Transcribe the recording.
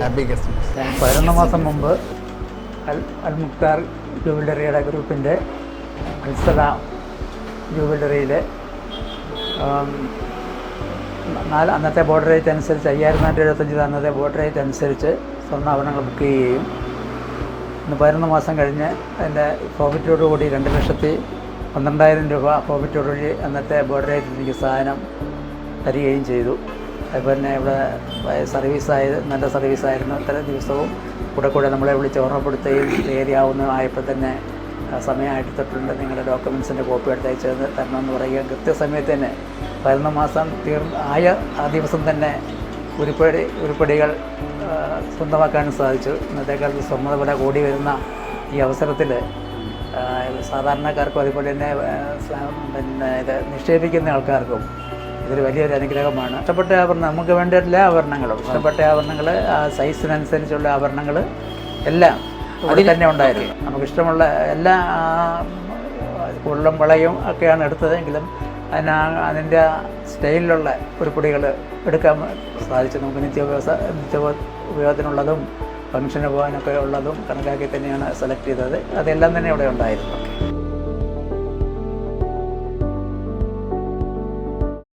Happy Christmas പതിനൊന്ന് മാസം മുമ്പ് അൽ അൽ മുക്താർ ജുവലറിയുടെ ഗ്രൂപ്പിന്റെ അൽസല ജുവലറിയിലെ നാല് അന്നത്തെ ബോർഡർ റേറ്റ് അനുസരിച്ച് അയ്യായിരത്തി നാനൂറ്റി എഴുപത്തഞ്ച് അന്നത്തെ ബോർഡർ റേറ്റ് അനുസരിച്ച് സ്വർണാഭരണങ്ങൾ ബുക്ക് ചെയ്യുകയും ഇന്ന് പതിനൊന്ന് മാസം കഴിഞ്ഞ് അതിന്റെ പ്രോഫിറ്റോടുകൂടി രണ്ട് ലക്ഷത്തി പന്ത്രണ്ടായിരം രൂപ പ്രോഫിറ്റോട് പ്രോഫിറ്റോടുകൂടി അന്നത്തെ ബോർഡർ റേറ്റിൽ എനിക്ക് സാധനം തരികയും ചെയ്തു. അതുപോലെ തന്നെ ഇവിടെ സർവീസായത് നല്ല സർവീസായിരുന്നു. ഇത്ര ദിവസവും കൂടെ കൂടെ നമ്മളെ വിളിച്ച് ഓർമ്മപ്പെടുത്തുകയും ഏരിയാവുന്ന ആയപ്പോൾ തന്നെ സമയമായിട്ട് തൊട്ടുണ്ട് നിങ്ങളുടെ ഡോക്യുമെൻസിന്റെ കോപ്പി എടുത്ത് അയച്ചത് തരണമെന്ന് പറയുക. കൃത്യസമയത്ത് തന്നെ പതിനൊന്ന് മാസം തീർ ആയ ആ ദിവസം തന്നെ ഉരുപ്പടി ഉരുപ്പടികൾ സ്വന്തമാക്കാനും സാധിച്ചു. ഇന്നത്തെ കാലത്ത് സ്വന്തം വില കൂടി വരുന്ന ഈ അവസരത്തിൽ സാധാരണക്കാർക്കും അതുപോലെ തന്നെ പിന്നെ ഇത് നിക്ഷേപിക്കുന്ന ആൾക്കാർക്കും ഇതൊരു വലിയൊരു അനുഗ്രഹമാണ്. ഇഷ്ടപ്പെട്ട ആഭരണം നമുക്ക് വേണ്ട എല്ലാ ആഭരണങ്ങളും ഇഷ്ടപ്പെട്ട ആഭരണങ്ങൾ ആ സൈസിനനുസരിച്ചുള്ള ആഭരണങ്ങൾ എല്ലാം അതിൽ തന്നെ ഉണ്ടായിരുന്നു. നമുക്ക് ഇഷ്ടമുള്ള എല്ലാ ഉള്ളും വളയും ഒക്കെയാണ് എടുത്തതെങ്കിലും അതിന് അതിന്റെ സ്റ്റൈലിലുള്ള ഉരുപ്പടികൾ എടുക്കാൻ സാധിച്ചു. നമുക്ക് നിത്യോപയോഗ നിത്യ ഉപയോഗത്തിനുള്ളതും ഫംഗ്ഷന് പോകാനൊക്കെ ഉള്ളതും കണക്കാക്കി തന്നെയാണ് സെലക്ട് ചെയ്തത്. അതെല്ലാം തന്നെ ഇവിടെ ഉണ്ടായിരുന്നു.